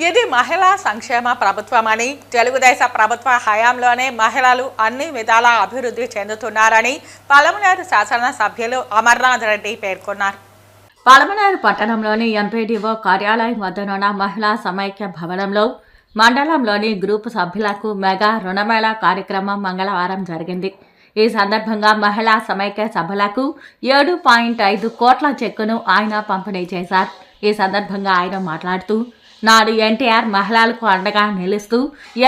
ఇది మహిళా సంక్షేమ ప్రభుత్వమని తెలుగుదేశ ప్రభుత్వ హయాంలోనే మహిళలు అన్ని విధాల అభివృద్ధి చెందుతున్నారని పలమనేరు శాసనసభ్యులు అమర్నాథ్ రెడ్డి పేర్కొన్నారు పలమనేరు పట్టణంలోని ఎంపీడీఓ కార్యాలయం వద్దనున్న మహిళా సమైక్య భవనంలో మండలంలోని గ్రూప్ సభ్యులకు మెగా రుణమేళ కార్యక్రమం మంగళవారం జరిగింది ఈ సందర్భంగా మహిళా సమైక్య సభలకు ఏడు పాయింట్ ఐదు కోట్ల చెక్కును ఆయన పంపిణీ చేశారు. ఈ సందర్భంగా ఆయన మాట్లాడుతూ నాడు ఎన్టీఆర్ మహిళలకు అండగా నిలుస్తూ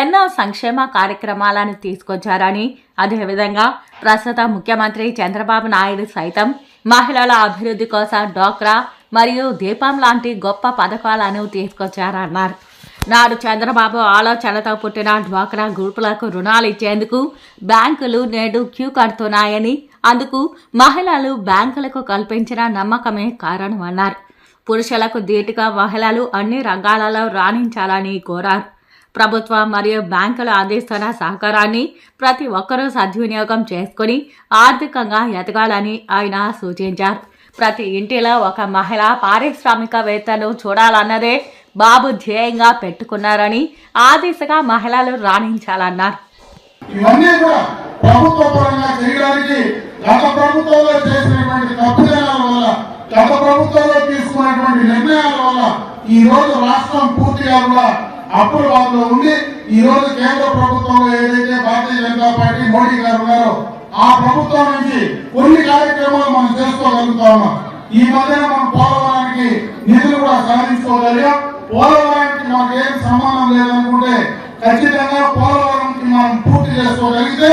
ఎన్నో సంక్షేమ కార్యక్రమాలను తీసుకొచ్చారని అదేవిధంగా ప్రస్తుత ముఖ్యమంత్రి చంద్రబాబు నాయుడు సైతం మహిళల అభివృద్ధి కోసం డోక్రా మరియు దీపం లాంటి గొప్ప పథకాలను తీసుకొచ్చారన్నారు. నాడు చంద్రబాబు ఆలోచనతో పుట్టిన డ్వాక్రా గ్రూపులకు రుణాలు ఇచ్చేందుకు బ్యాంకులు నేడు క్యూ కడుతున్నాయని అందుకు మహిళలు బ్యాంకులకు కల్పించిన నమ్మకమే కారణమన్నారు. పురుషులకు ధీటుగా మహిళలు అన్ని రంగాలలో రాణించాలని కోరారు. ప్రభుత్వం మరియు బ్యాంకులు అందిస్తున్న సహకారాన్ని ప్రతి ఒక్కరూ సద్వినియోగం చేసుకుని ఆర్థికంగా ఎదగాలని ఆయన సూచించారు. ప్రతి ఇంటిలో ఒక మహిళ పారిశ్రామికవేత్తను చూడాలన్నదే బాబు ధ్యేయంగా పెట్టుకున్నారని ఆ దిశగా మహిళలు రాణించాలన్నారు. ఇవన్నీ కూడా ప్రభుత్వ పరంగా చేయడానికి గత ప్రభుత్వంలో చేసినటువంటి వల్ల గత ప్రభుత్వంలో తీసుకున్నటువంటి నిర్ణయాల వల్ల ఈ రోజు రాష్ట్రం పూర్తిగా కూడా అప్పుడు వాళ్ళలో ఉండి ఈ రోజు కేంద్ర ప్రభుత్వంలో ఏదైతే భారతీయ జనతా పార్టీ మోడీ గారు ఉన్నారో ఆ ప్రభుత్వం నుంచి కొన్ని కార్యక్రమాలు మనం చేసుకోగలుగుతా ఉన్నాం. ఈ మధ్యన మనం పోలవరానికి నిధులు కూడా సాధించుకోగలిగాం. పోలవరానికి మనకు ఏం సంబంధం లేదనుకుంటే ఖచ్చితంగా పోలవరంకి మనం పూర్తి చేసుకోగలిగితే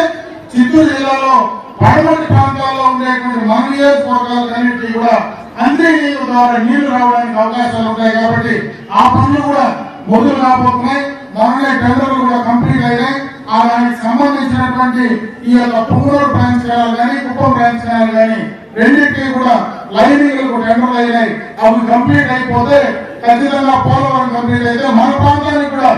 చిత్తూరు జిల్లాలో పడమటి ప్రాంతాల్లో ఉండేటువంటి మన నియోజకవర్గాలన్నింటినీ కూడా అందే నీరు ద్వారా నీళ్ళు రావడానికి అవకాశాలు ఉంటాయి కాబట్టి ఆ పనులు కూడా మొదలు రాబోతున్నాయి. మొన్ననే టెండర్లు కూడా కంప్లీట్ అయినాయి. ఆ దానికి సంబంధించినటువంటి ఈ యొక్క పుంగూరు బ్రాంచ్ కెనాల్ కానీ కుప్పం బ్రాంచ్ కెనాల్ కానీ రెండింటికి కూడా లైనింగ్లకు టెండర్లు అయినాయి. అవి కంప్లీట్ అయిపోతే ఖచ్చితంగా పోలవరం కంప్లీట్ అయితే మన ప్రాంతానికి కూడా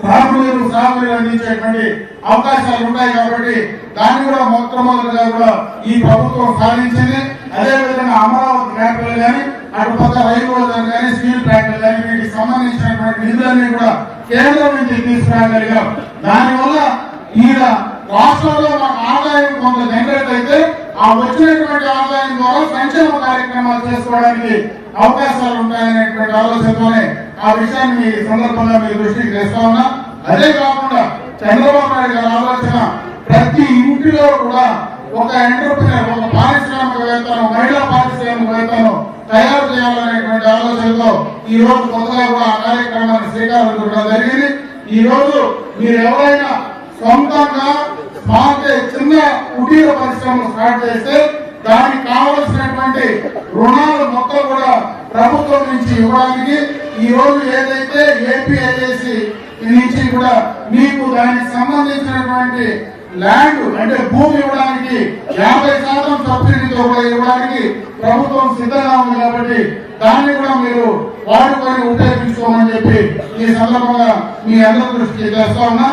త్రాగునీరు సాగునీరు అందించేటువంటి అవకాశాలు ఉన్నాయి కాబట్టి దాన్ని కూడా మొట్టమొదటిగా కూడా ఈ ప్రభుత్వం సాధించింది. అదే విధంగా అమరావతి ట్రాక్టర్లు కానీ అటు పక్క రైల్వే కానీ స్టీల్ ట్రాక్టర్లు కానీ వీటికి సంబంధించినటువంటి నిధులన్నీ కూడా కేంద్రం నుంచి తీసుకురాగలిగాం. దానివల్ల ఈయన రాష్ట్రంలో మాకు ఆదాయం కొంత జనరేట్ అయితే ఆ వచ్చినటువంటి ఆదాయం ద్వారా సంక్షేమ కార్యక్రమాలు చేసుకోవడానికి అవకాశాలు ఉంటాయనేటువంటి ఆలోచనతోనే ఆ విషయాన్ని ఈ సందర్భంగా మీ దృష్టికి తెస్తా ఉన్నా. అదే కాకుండా చంద్రబాబు నాయుడు గారి ఆలోచన ప్రతి ఇంటిలో కూడా ఒక ఎంటర్ప్రినర్ ఒక పారిశ్రామికవేత్తను మహిళా పారిశ్రామికవేత్తను తయారు చేయాలనేటువంటి ఆలోచనతో ఈ రోజు కొత్తగా కూడా ఆ కార్యక్రమాన్ని శ్రీకారం చుట్టడం జరిగింది. ఈ రోజు మీరు ఎవరైనా సొంతంగా స్మార్ట్ చిన్న కుటీర పరిశ్రమలు స్టార్ట్ చేస్తే దానికి కావలసినటువంటి రుణాలు మొత్తం కూడా ప్రభుత్వం నుంచి ఇవ్వడానికి ఈ రోజు ఏదైతే ఏపీఐఏసి నుంచి కూడా మీకు దానికి సంబంధించినటువంటి ల్యాండ్ అంటే భూమి ఇవ్వడానికి యాభై శాతం సబ్సిడీతో కూడా ఇవ్వడానికి ప్రభుత్వం సిద్ధంగా ఉంది కాబట్టి దాన్ని కూడా మీరు వాడుకొని ఉపయోగించుకోమని చెప్పి ఈ సందర్భంగా మీ అందరి దృష్టికి చేస్తా ఉన్నా.